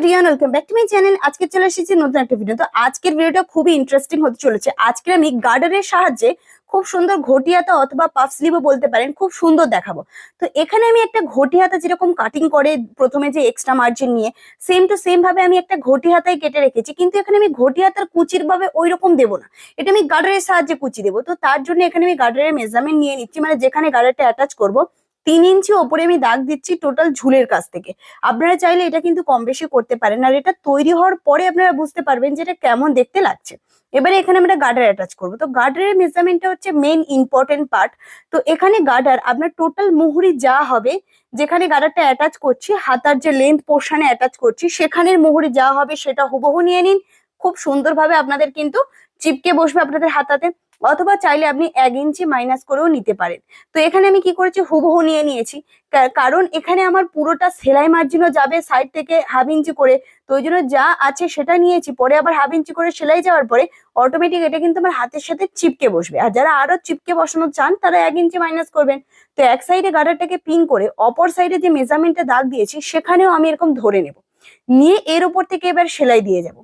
Everyone welcome back to my channel আজকে চলে এসেছি নতুন একটা ভিডিও তো আজকের ভিডিওটা খুবই ইন্টারেস্টিং হতে চলেছে। আজকে আমি গার্ডারের সাহায্যে খুব সুন্দর ঘটিয়াতা অথবা পাফ স্লিভও বলতে পারেন, খুব সুন্দর দেখাবো। তো এখানে আমি একটা ঘটি হাতা যেরকম কাটিং করে প্রথমে যে এক্সট্রা মার্জিন নিয়ে সেম টু সেম ভাবে আমি একটা ঘটি হাতায় কেটে রেখেছি। কিন্তু এখানে আমি ঘটি হাতার কুচির ভাবে ওই রকম দেবো না। এটা আমি গার্ডারের সাহায্যে কুচি দেবো। তো তার জন্য এখানে আমি গার্ডারের মেজারমেন্ট নিয়ে নিচ্ছি। মানে যেখানে গার্ডারটা অ্যাটাচ করব তিন ইঞ্চি ওপরে আমি দাগ দিচ্ছি টোটাল ঝুলের কাছ থেকে। আপনারা চাইলে এটা কিন্তু কম বেশি করতে পারেন। আর এটা তৈরি হওয়ার পরে আপনারা বুঝতে পারবেন যে এটা কেমন দেখতে লাগছে। এবারে এখানে আমরা গার্ডার অ্যাটাচ করব। তো গার্ডারের মেজারমেন্টটা হচ্ছে মেন ইম্পর্টেন্ট পার্ট তো এখানে গার্ডার আপনার টোটাল মুহুরি যা হবে, যেখানে গার্ডারটা অ্যাটাচ করছি, হাতার যে লেন্থ পোর্শনে অ্যাটাচ করছি, সেখানের মুহুরি যা হবে সেটা হুবহু নিয়ে নিন। খুব সুন্দরভাবে আপনাদের কিন্তু চিপকে বসবে আপনাদের হাতাতে। অথবা চাইলে আপনি এক ইঞ্চি মাইনাস করেও নিতে পারেন। তো এখানে আমি কি করেছি? হুবহু নিয়ে নিয়েছি। কারণ এখানে আমার পুরোটা সেলাই মার্জিনও যাবে সাইড থেকে হাফ ইঞ্চি করে। তো ওই জন্য যা আছে সেটা নিয়েছি। পরে আবার হাফ ইঞ্চি করে সেলাই যাওয়ার পরে অটোমেটিক এটা কিন্তু আমার হাতের সাথে চিপকে বসবে। আর যারা আরও চিপকে বসানো চান, তারা এক ইঞ্চি মাইনাস করবেন। তো এক সাইডে গার্ডারটাকে পিন করে অপর সাইডে যে মেজারমেন্টটা দাগ দিয়েছি, সেখানেও আমি এরকম ধরে নেব। নিয়ে এর উপর থেকে এবার সেলাই দিয়ে যাব।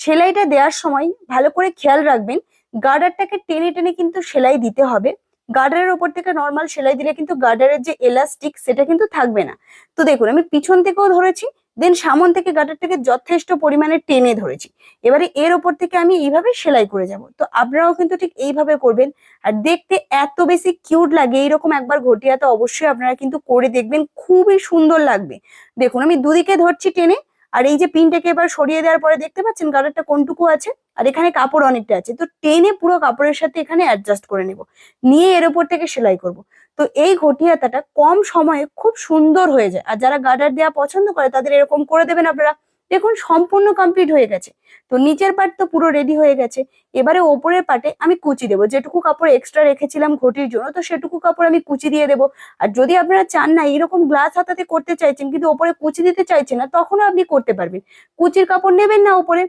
সেলাইটা দেওয়ার সময় ভালো করে খেয়াল রাখবেন গার্ডারটাকে টেনে টেনে কিন্তু সেলাই দিতে হবে। গার্ডারের ওপর থেকে নর্মাল সেলাই দিলে কিন্তু গার্ডারের যে এলাস্টিক সেটা কিন্তু থাকবে না। তো দেখুন, আমি পিছন থেকেও ধরেছি দেন সামন থেকে গার্ডারটাকে যথেষ্ট পরিমাণে টেনে ধরেছি। এবারে এর ওপর থেকে আমি এইভাবে সেলাই করে যাব। তো আপনারাও কিন্তু ঠিক এইভাবে করবেন। আর দেখতে এত বেশি কিউট লাগে, এইরকম একবার ঘটিয়াতে অবশ্যই আপনারা কিন্তু করে দেখবেন। খুবই সুন্দর লাগবে। দেখুন, আমি দুদিকে ধরছি টেনে আর এই যে পিনটাকে এবার সরিয়ে দেওয়ার পরে দেখতে পাচ্ছেন কালারটা কোনটুকু আছে? আর এখানে কাপড় অনেকটা আছে। তো টেনে পুরো কাপড়ের সাথে এখানে অ্যাডজাস্ট করে নেব। নিয়ে এর উপর থেকে সেলাই করব। তো এই ঘটিয়াতাটা কম সময়ে খুব সুন্দর হয়ে যায়। আর যারা গার্ডার দেওয়া পছন্দ করে তাদের এরকম করে দেবেন আপনারা। দেখুন, সম্পূর্ণ কমপ্লিট হয়ে গেছে। তো নিচের পার্ট তো পুরো রেডি হয়ে গেছে। এবারে ওপরের পার্টে আমি কুচি দেবো। যেটুকু কাপড় এক্সট্রা রেখেছিলাম ঘটির জন্য, তো সেটুকু কাপড় আমি কুচি দিয়ে দেবো। আর যদি আপনারা চান না এরকম গ্লাস হাতাতে করতে চাইছেন, কিন্তু ওপরে কুচি দিতে চাইছেন না, তখনও আপনি করতে পারবেন। কুচির কাপড় নেবেন না ওপরে।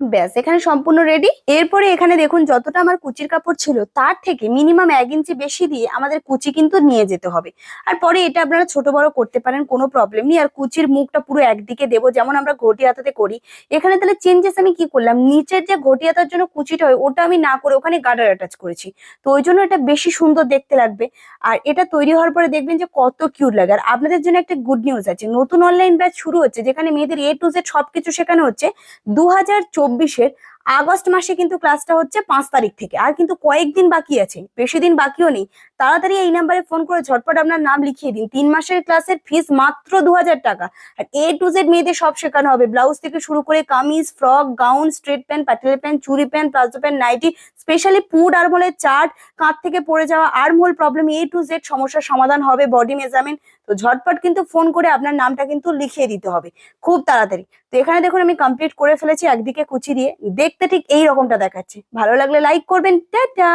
ব্যাস, এখানে সম্পূর্ণ রেডি এরপরে এখানে দেখুন, যতটা আমার কুচির কাপড় ছিল, তার থেকে মিনিমাম এক ইঞ্চি বেশি দিয়ে আমাদের কুচি কিন্তু নিয়ে যেতে হবে। আর পরে এটা আপনারা ছোট বড় করতে পারেন, কোনো প্রবলেম নেই। আর কুচির মুখটা পুরো একদিকে দেবো, যেমন আমরা ঘটি হাতাতে করি। এখানে তাহলে চেঞ্জেস আমি কি করলাম? নিচের যে ঘটি হাতার জন্য কুচিটা হয়, ওটা আমি না করে ওখানে গার্ডার অ্যাটাচ করেছি। তো ওই জন্য এটা বেশি সুন্দর দেখতে লাগবে। আর এটা তৈরি হওয়ার পরে দেখবেন যে কত কিউট লাগে। আর আপনাদের জন্য একটা গুড নিউজ আছে, নতুন অনলাইন ব্যাচ শুরু হচ্ছে, যেখানে মেয়েদের এ টু জেড সবকিছু শেখানো হচ্ছে। দু হাজার চব্বিশের আগস্ট মাসে কিন্তু ক্লাসটা হচ্ছে পাঁচ তারিখ থেকে। আর কিন্তু কয়েকদিন বাকি আছে, বেশি দিন বাকিও নেই। তাড়াতাড়ি এই নাম্বারে ফোন করে ঝটপট আপনার নাম লিখিয়ে দিন। তিন মাসের ক্লাসের ফিস মাত্র দু হাজার টাকা। আর এ টু জেড মেয়েদের সব শেখানো হবে। ব্লাউজ থেকে শুরু করে kameez frock gown straight pant Patel pant চুরি pant palazzo pant nighty specially পুড আরমোলের চার্ট কাঁধ থেকে পড়ে যাওয়া armhole problem A to Z সমস্যার সমাধান হবে বডি মেজারমেন্ট তো ঝটপট কিন্তু ফোন করে আপনার নামটা কিন্তু লিখিয়ে দিতে হবে। খুব তাড়াতাড়ি। তো এখানে দেখুন আমি কমপ্লিট করে ফেলেছি, একদিকে কুচি দিয়ে। দেখতে ঠিক এই রকমটা দেখাচ্ছে। ভালো লাগলে লাইক করবেন। টাটা!